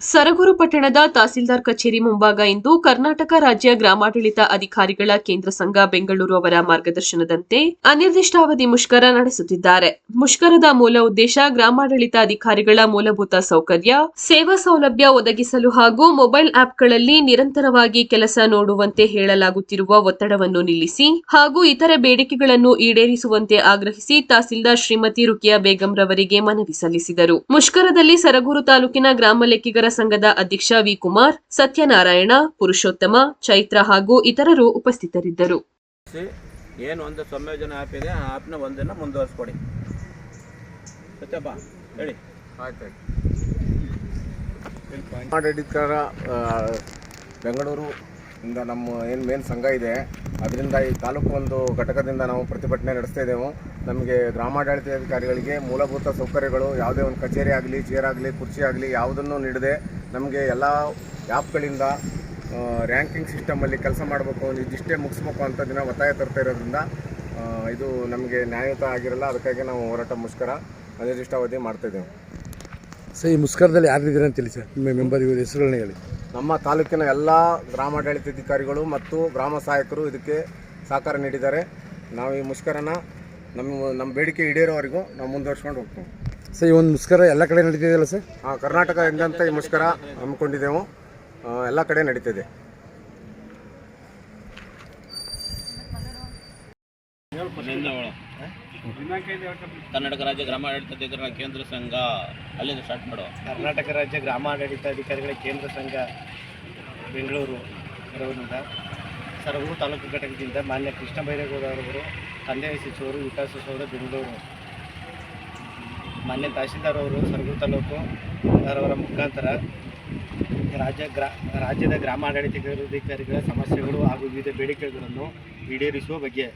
ಸರಗೂರು ಪಟ್ಟಣದ ತಹಸೀಲ್ದಾರ್ ಕಚೇರಿ ಮುಂಭಾಗ ಇಂದು ಕರ್ನಾಟಕ ರಾಜ್ಯ ಗ್ರಾಮಾಡಳಿತ ಅಧಿಕಾರಿಗಳ ಕೇಂದ್ರ ಸಂಘ ಬೆಂಗಳೂರು ಅವರ ಮಾರ್ಗದರ್ಶನದಂತೆ ಅನಿರ್ದಿಷ್ಟಾವಧಿ ಮುಷ್ಕರ ನಡೆಸುತ್ತಿದ್ದಾರೆ. ಮುಷ್ಕರದ ಮೂಲ ಉದ್ದೇಶ ಗ್ರಾಮಾಡಳಿತ ಅಧಿಕಾರಿಗಳ ಮೂಲಭೂತ ಸೌಕರ್ಯ, ಸೇವಾ ಸೌಲಭ್ಯ ಒದಗಿಸಲು ಹಾಗೂ ಮೊಬೈಲ್ ಆಪ್ಗಳಲ್ಲಿ ನಿರಂತರವಾಗಿ ಕೆಲಸ ನೋಡುವಂತೆ ಹೇಳಲಾಗುತ್ತಿರುವ ಒತ್ತಡವನ್ನು ನಿಲ್ಲಿಸಿ ಹಾಗೂ ಇತರೆ ಬೇಡಿಕೆಗಳನ್ನು ಈಡೇರಿಸುವಂತೆ ಆಗ್ರಹಿಸಿ ತಹಸೀಲ್ದಾರ್ ಶ್ರೀಮತಿ ರುಕಿಯಾ ಬೇಗಂ ರವರಿಗೆ ಮನವಿ ಸಲ್ಲಿಸಿದರು. ಮುಷ್ಕರದಲ್ಲಿ ಸರಗೂರು ತಾಲೂಕಿನ ಗ್ರಾಮ ಸಂಘದ ಅಧ್ಯಕ್ಷ ವಿ. ಕುಮಾರ್ ಸತ್ಯನಾರಾಯಣ ಪುರುಷೋತ್ತಮ ಚೈತ್ರ ಹಾಗೂ ಇತರರು ಉಪಸ್ಥಿತರಿದ್ದರು. ಏನು ಒಂದು ಸಂಯೋಜನೆ ಆ್ಯಪ್ ಇದೆ ಆ ಆ್ಯಪ್ನ ಒಂದನ್ನು ಮುಂದುವರಿಸ್ಕೊಡಿ. ಸತ್ಯಪ್ಪ ಹೇಳಿ. ಆಯ್ತು ಆಡಳಿತರ ಬೆಂಗಳೂರು ಇಂದ ನಮ್ಮ ಏನು ಮೇನ್ ಸಂಘ ಇದೆ ಅದರಿಂದ ಈ ತಾಲೂಕು ಒಂದು ಘಟಕದಿಂದ ನಾವು ಪ್ರತಿಭಟನೆ ನಡೆಸ್ತಾ ಇದ್ದೆವು. ನಮಗೆ ಗ್ರಾಮಾಡಳಿತ ಅಧಿಕಾರಿಗಳಿಗೆ ಮೂಲಭೂತ ಸೌಕರ್ಯಗಳು ಯಾವುದೇ ಒಂದು ಕಚೇರಿ ಆಗಲಿ ಚೇರ್ ಆಗಲಿ ಕುರ್ಚಿ ಆಗಲಿ ಯಾವುದನ್ನು ನೀಡದೆ ನಮಗೆ ಎಲ್ಲ ಆ್ಯಪ್ಗಳಿಂದ ರ್ಯಾಂಕಿಂಗ್ ಸಿಸ್ಟಮಲ್ಲಿ ಕೆಲಸ ಮಾಡಬೇಕು ಇದಿಷ್ಟೇ ಮುಗಿಸ್ಬೇಕು ಅಂತ ದಿನ ಒತ್ತಾಯ ತರ್ತಾ ಇರೋದ್ರಿಂದ ಇದು ನಮಗೆ ನ್ಯಾಯಯುತ ಆಗಿರಲ್ಲ ಅದಕ್ಕಾಗಿ ನಾವು ಹೋರಾಟ ಮುಷ್ಕರ ಅನಿರ್ದಿಷ್ಟಾವಧಿ ಮಾಡ್ತಾಯಿದ್ದೇವೆ ಸರ್ ಈ ಮುಷ್ಕರದಲ್ಲಿ ಯಾರಿದ್ದೀರ ಅಂತ ತಿಳಿಸಿ ಸರ್ ನಿಮ್ಮ ಮೆಂಬರ್ ಇವರು ಹೆಸರುಗಳನ್ನ ಹೇಳಿ. ನಮ್ಮ ತಾಲೂಕಿನ ಎಲ್ಲ ಗ್ರಾಮಾಡಳಿತಾಧಿಕಾರಿಗಳು ಮತ್ತು ಗ್ರಾಮ ಸಹಾಯಕರು ಇದಕ್ಕೆ ಸಹಕಾರ ನೀಡಿದ್ದಾರೆ. ನಾವು ಈ ಮುಷ್ಕರನ ನಮ್ಮ ನಮ್ಮ ಬೇಡಿಕೆ ಈಡೇರೋವರೆಗೂ ನಾವು ಮುಂದುವರ್ಸ್ಕೊಂಡು ಹೋಗ್ತೀವಿ. ಸರ್ ಈ ಒಂದು ಮುಷ್ಕರ ಎಲ್ಲ ಕಡೆ ನಡೀತಿದೆಯಲ್ಲ ಸರ್? ಹಾಂ ಕರ್ನಾಟಕ ಕರ್ನಾಟಕದಾದ್ಯಂತ ಈ ಮುಷ್ಕರ ಹಮ್ಮಿಕೊಂಡಿದ್ದೆವು ಎಲ್ಲ ಕಡೆ ನಡೀತಿದೆ. ಕರ್ನಾಟಕ ರಾಜ್ಯ ಗ್ರಾಮಾಡಳಿತಾಧಿಕಾರಿಗಳ ಕೇಂದ್ರ ಸಂಘ ಅಲ್ಲಿಂದ ಸ್ಟಾರ್ಟ್ ಮಾಡುವ. ಕರ್ನಾಟಕ ರಾಜ್ಯ ಗ್ರಾಮಾಡಳಿತಾಧಿಕಾರಿಗಳ ಕೇಂದ್ರ ಸಂಘ ಬೆಂಗಳೂರು ಇರೋದ್ರಿಂದ ಸರಗೂರು ತಾಲೂಕು ಘಟಕದಿಂದ ಮಾನ್ಯ ಕೃಷ್ಣ ಬೈರೇಗೌಡ ಅವರವರು ಕಂದಾಯ ಸಚಿವರು, ವಿಕಾಸ ಸೌಧ ಬೆಂಗಳೂರು. ಮಾನ್ಯ ತಹಶೀಲ್ದಾರ್ ಅವರು ಸರಗೂರು ತಾಲೂಕು ಅವರ ಮುಖಾಂತರ ರಾಜ್ಯ ಗ್ರಾ, ರಾಜ್ಯದ ಗ್ರಾಮಾಡಳಿತಾಧಿಕಾರಿಗಳ ಸಮಸ್ಯೆಗಳು ಹಾಗೂ ವಿವಿಧ ಬೇಡಿಕೆಗಳನ್ನು ಈಡೇರಿಸುವ ಬಗ್ಗೆ.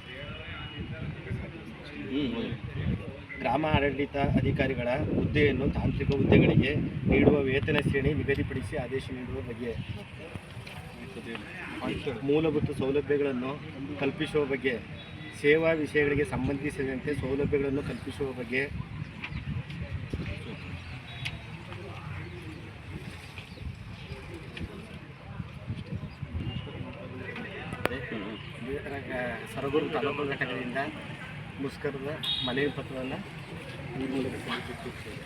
ಗ್ರಾಮ ಆಡಳಿತ ಅಧಿಕಾರಿಗಳ ಹುದ್ದೆಯನ್ನು ತಾಂತ್ರಿಕ ಹುದ್ದೆಗಳಿಗೆ ನೀಡುವ ವೇತನ ಶ್ರೇಣಿ ನಿಗದಿಪಡಿಸಿ ಆದೇಶ ನೀಡುವ ಬಗ್ಗೆ ಮೂಲಭೂತ ಸೌಲಭ್ಯಗಳನ್ನು ಕಲ್ಪಿಸುವ ಬಗ್ಗೆ ಸೇವಾ ವಿಷಯಗಳಿಗೆ ಸಂಬಂಧಿಸಿದಂತೆ ಸೌಲಭ್ಯಗಳನ್ನು ಕಲ್ಪಿಸುವ ಬಗ್ಗೆ. ಸರಗೂರು ತಾಲೂಕು ಘಟಕದಿಂದ ಮುಷ್ಕರದ ಮನವಿ ಪತ್ರವನ್ನು ಈ ಮೂಲಕ ಸಲ್ಲಿಸುತ್ತಿದ್ದೇವೆ